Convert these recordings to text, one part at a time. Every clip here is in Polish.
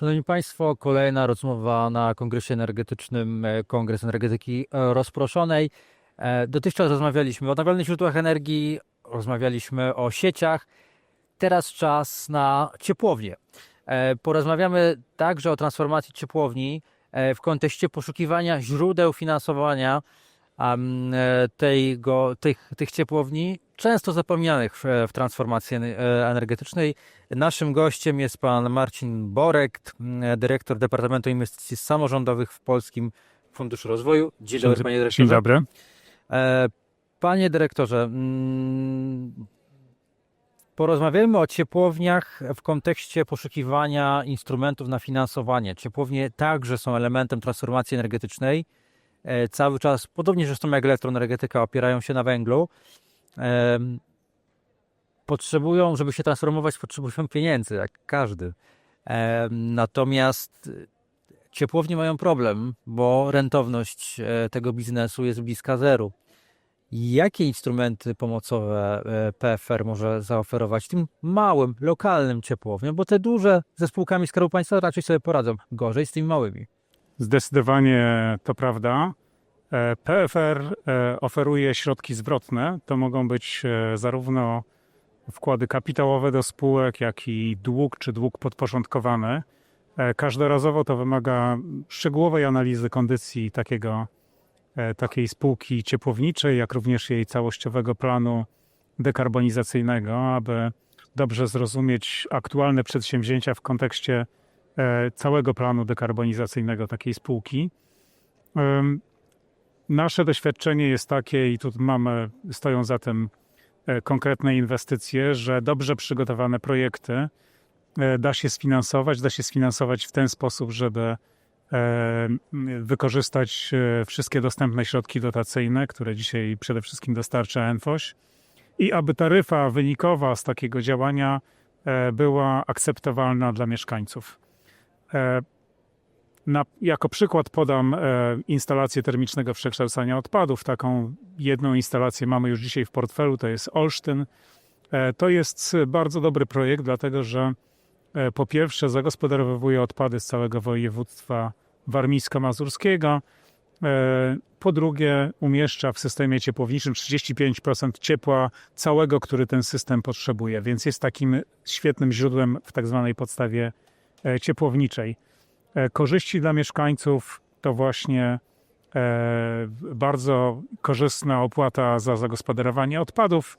Szanowni Państwo, kolejna rozmowa na Kongresie Energetycznym, e, Kongres Energetyki e, Rozproszonej. E, Dotychczas rozmawialiśmy o odnawialnych źródłach energii, rozmawialiśmy o sieciach. Teraz czas na ciepłownię. Porozmawiamy także o transformacji ciepłowni w kontekście poszukiwania źródeł finansowania tego, tych, tych ciepłowni, często zapomnianych w, w transformacji e, energetycznej. Naszym gościem jest pan Marcin Borek, dyrektor Departamentu Inwestycji Samorządowych w Polskim Funduszu Rozwoju. Dzień dobry, panie dyrektorze. Dzień dobry. E, Panie dyrektorze, porozmawiajmy o ciepłowniach w kontekście poszukiwania instrumentów na finansowanie. Ciepłownie także są elementem transformacji energetycznej. E, Cały czas, podobnie zresztą jak elektroenergetyka, opierają się na węglu. Potrzebują, żeby się transformować, potrzebują pieniędzy, jak każdy. Natomiast ciepłownie mają problem, bo rentowność e, tego biznesu jest bliska zeru. Jakie instrumenty pomocowe e, PFR może zaoferować tym małym, lokalnym ciepłowniom? Bo te duże ze spółkami Skarbu Państwa raczej sobie poradzą gorzej z tymi małymi. Zdecydowanie to prawda. PFR e, oferuje środki zwrotne. To mogą być e, zarówno wkłady kapitałowe do spółek, jak i dług czy dług podporządkowany. E, Każdorazowo to wymaga szczegółowej analizy kondycji takiego, takiej spółki ciepłowniczej, jak również jej całościowego planu dekarbonizacyjnego, aby dobrze zrozumieć aktualne przedsięwzięcia w kontekście całego planu dekarbonizacyjnego takiej spółki. Nasze doświadczenie jest takie, i tu mamy, stoją za tym e, konkretne inwestycje, że dobrze przygotowane projekty e, da się sfinansować, da się sfinansować w ten sposób, żeby e, wykorzystać wszystkie dostępne środki dotacyjne, które dzisiaj przede wszystkim dostarcza ENFOŚ i aby taryfa wynikowa z takiego działania była akceptowalna dla mieszkańców. Na, jako przykład podam e, instalację termicznego przekształcania odpadów. Taką jedną instalację mamy już dzisiaj w portfelu, to jest Olsztyn. E, To jest bardzo dobry projekt, dlatego że e, po pierwsze zagospodarowuje odpady z całego województwa warmińsko-mazurskiego, e, po drugie umieszcza w systemie ciepłowniczym 35% ciepła całego, który ten system potrzebuje, więc jest takim świetnym źródłem w tak zwanej podstawie e, ciepłowniczej. E, Korzyści dla mieszkańców to właśnie e, bardzo korzystna opłata za zagospodarowanie odpadów,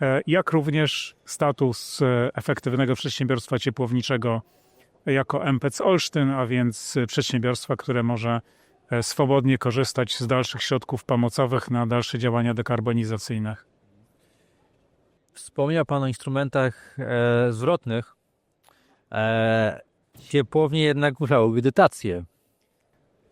e, jak również status efektywnego przedsiębiorstwa ciepłowniczego jako MPC Olsztyn, a więc przedsiębiorstwa, które może swobodnie korzystać z dalszych środków pomocowych na dalsze działania dekarbonizacyjne. Wspomniał Pan o instrumentach e, zwrotnych. E, ciepłownie jednak musiałyby dotacje.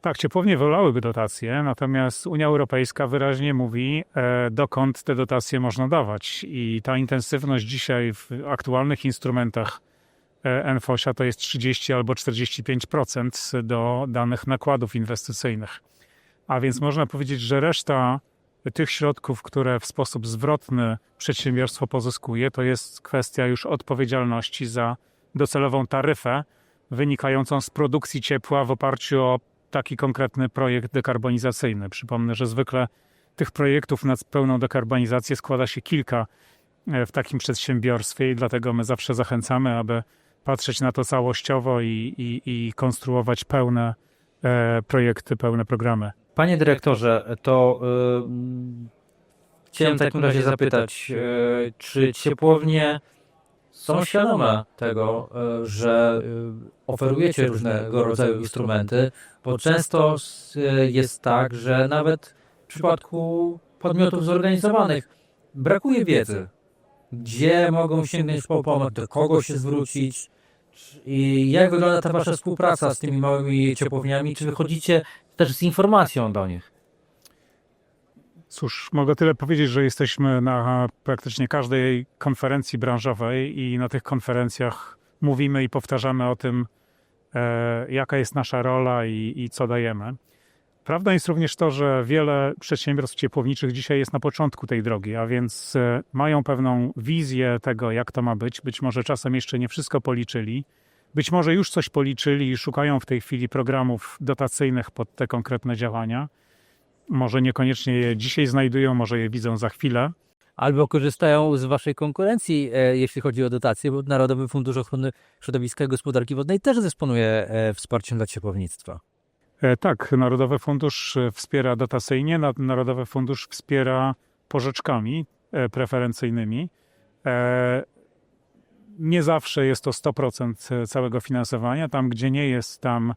Tak, ciepłownie wolałyby dotacje, natomiast Unia Europejska wyraźnie mówi, e, dokąd te dotacje można dawać. I ta intensywność dzisiaj w aktualnych instrumentach e, NFOŚ-a to jest 30 albo 45% do danych nakładów inwestycyjnych. A więc można powiedzieć, że reszta tych środków, które w sposób zwrotny przedsiębiorstwo pozyskuje, to jest kwestia już odpowiedzialności za docelową taryfę wynikającą z produkcji ciepła w oparciu o taki konkretny projekt dekarbonizacyjny. Przypomnę, że zwykle tych projektów na pełną dekarbonizację składa się kilka e, w takim przedsiębiorstwie i dlatego my zawsze zachęcamy, aby patrzeć na to całościowo i, i, i konstruować pełne e, projekty, pełne programy. Panie dyrektorze, to y, chciałem w takim razie zapytać, y, czy ciepłownie są świadome tego, y, że y, oferujecie różnego rodzaju instrumenty, bo często y, jest tak, że nawet w przypadku podmiotów zorganizowanych brakuje wiedzy, gdzie mogą sięgnąć po pomoc, do kogo się zwrócić i jak wygląda ta wasza współpraca z tymi małymi ciepłowniami, czy wychodzicie też z informacją do nich? Cóż, mogę tyle powiedzieć, że jesteśmy na praktycznie każdej konferencji branżowej i na tych konferencjach mówimy i powtarzamy o tym, e, jaka jest nasza rola i, i co dajemy. Prawda jest również to, że wiele przedsiębiorstw ciepłowniczych dzisiaj jest na początku tej drogi, a więc e, mają pewną wizję tego, jak to ma być. Być może czasem jeszcze nie wszystko policzyli, być może już coś policzyli i szukają w tej chwili programów dotacyjnych pod te konkretne działania. Może niekoniecznie je dzisiaj znajdują, może je widzą za chwilę. Albo korzystają z waszej konkurencji, e, jeśli chodzi o dotacje, bo Narodowy Fundusz Ochrony Środowiska i Gospodarki Wodnej też dysponuje e, wsparciem dla ciepłownictwa. E, Tak, Narodowy Fundusz wspiera dotacyjnie, na- Narodowy Fundusz wspiera pożyczkami preferencyjnymi. Nie zawsze jest to 100% całego finansowania. Tam, gdzie nie jest, tam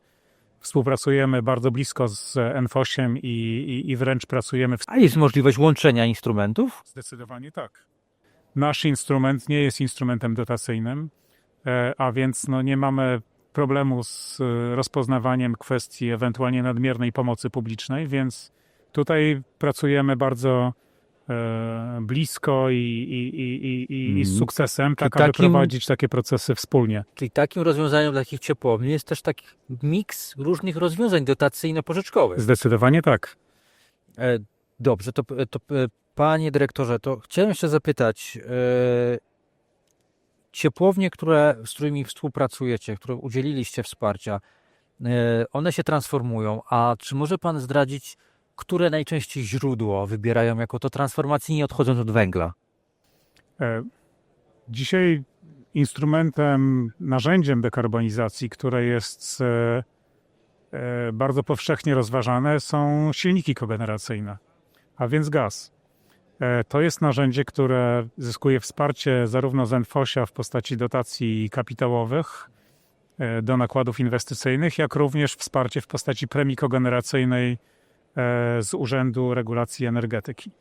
współpracujemy bardzo blisko z NFOŚiem i, i, i wręcz pracujemy w A jest możliwość łączenia instrumentów? Zdecydowanie tak. Nasz instrument nie jest instrumentem dotacyjnym, e, a więc no, nie mamy problemu z e, rozpoznawaniem kwestii ewentualnie nadmiernej pomocy publicznej, więc tutaj pracujemy bardzo blisko i, i, i, i, i, z Mm. sukcesem, tak Czyli aby takim- prowadzić takie procesy wspólnie. Czyli takim rozwiązaniem dla takich ciepłowni jest też taki miks różnych rozwiązań dotacyjno-pożyczkowych. Zdecydowanie tak. E, Dobrze, to, to e, panie dyrektorze, to chciałem jeszcze zapytać, e, ciepłownie, które, z którymi współpracujecie, które udzieliliście wsparcia, e, one się transformują, a czy może pan zdradzić, które najczęściej źródło wybierają jako to transformacyjnie odchodząc od węgla? E, Dzisiaj instrumentem, narzędziem dekarbonizacji, które jest e, e, bardzo powszechnie rozważane, są silniki kogeneracyjne, a więc gaz. To jest narzędzie, które zyskuje wsparcie zarówno z NFOŚ-a w postaci dotacji kapitałowych do nakładów inwestycyjnych, jak również wsparcie w postaci premii kogeneracyjnej z Urzędu Regulacji Energetyki.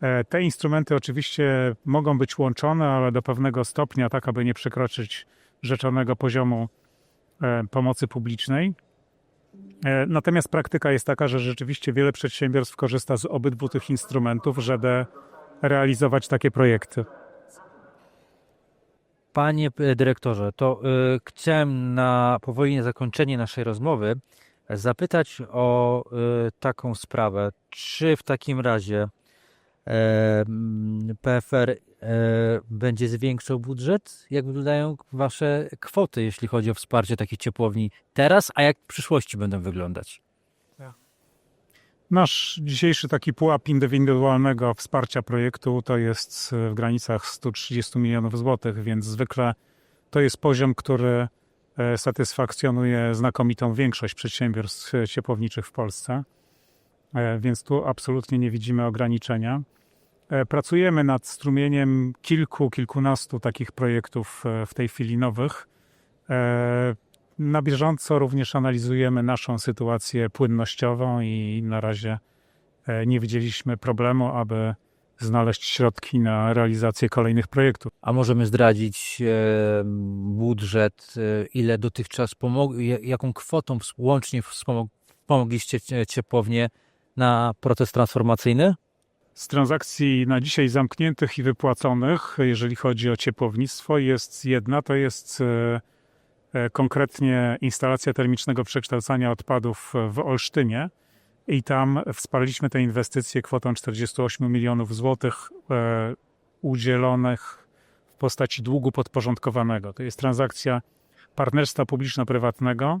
E, Te instrumenty oczywiście mogą być łączone, ale do pewnego stopnia, tak aby nie przekroczyć rzeczonego poziomu e, pomocy publicznej. E, Natomiast praktyka jest taka, że rzeczywiście wiele przedsiębiorstw korzysta z obydwu tych instrumentów, żeby realizować takie projekty. Panie e, dyrektorze, to chciałem na powoli na zakończenie naszej rozmowy zapytać o y, taką sprawę. Czy w takim razie e, mm, PFR e, będzie zwiększał budżet? Jak wyglądają wasze kwoty, jeśli chodzi o wsparcie takich ciepłowni teraz, a jak w przyszłości będą wyglądać? Nasz dzisiejszy taki pułap indywidualnego wsparcia projektu to jest w granicach 130 milionów złotych, więc zwykle to jest poziom, który e, satysfakcjonuje znakomitą większość przedsiębiorstw e, ciepłowniczych w Polsce, E, więc tu absolutnie nie widzimy ograniczenia. E, Pracujemy nad strumieniem kilku, kilkunastu takich projektów e, w tej chwili nowych. E, na bieżąco również analizujemy naszą sytuację płynnościową i na razie e, nie widzieliśmy problemu, aby znaleźć środki na realizację kolejnych projektów. A możemy zdradzić e, budżet, e, ile dotychczas pomog- ja- jaką kwotą łącznie wspomog- pomogliście cie- ciepłownie na proces transformacyjny? Z transakcji na dzisiaj zamkniętych i wypłaconych, jeżeli chodzi o ciepłownictwo, jest jedna, to jest e, konkretnie instalacja termicznego przekształcania odpadów w Olsztynie. I tam wsparliśmy tę inwestycję kwotą 48 milionów złotych e, udzielonych w postaci długu podporządkowanego. To jest transakcja partnerstwa publiczno-prywatnego.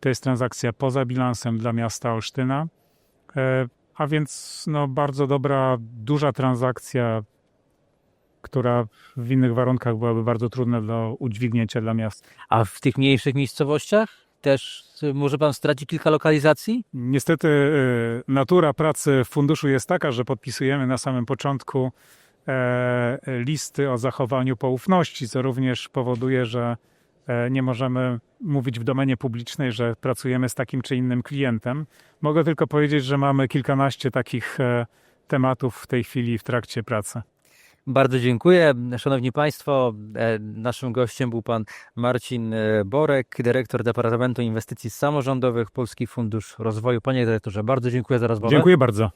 To jest transakcja poza bilansem dla miasta Olsztyna. E, a więc no, bardzo dobra, duża transakcja, która w innych warunkach byłaby bardzo trudna do udźwignięcia dla miasta. A w tych mniejszych miejscowościach też może pan stracić kilka lokalizacji? Niestety y, natura pracy w funduszu jest taka, że podpisujemy na samym początku e, listy o zachowaniu poufności, co również powoduje, że e, nie możemy mówić w domenie publicznej, że pracujemy z takim czy innym klientem. Mogę tylko powiedzieć, że mamy kilkanaście takich e, tematów w tej chwili w trakcie pracy. Bardzo dziękuję. Szanowni Państwo, e, naszym gościem był pan Marcin e, Borek, dyrektor Departamentu Inwestycji Samorządowych Polski Fundusz Rozwoju. Panie dyrektorze, bardzo dziękuję za rozmowę. Dziękuję bardzo.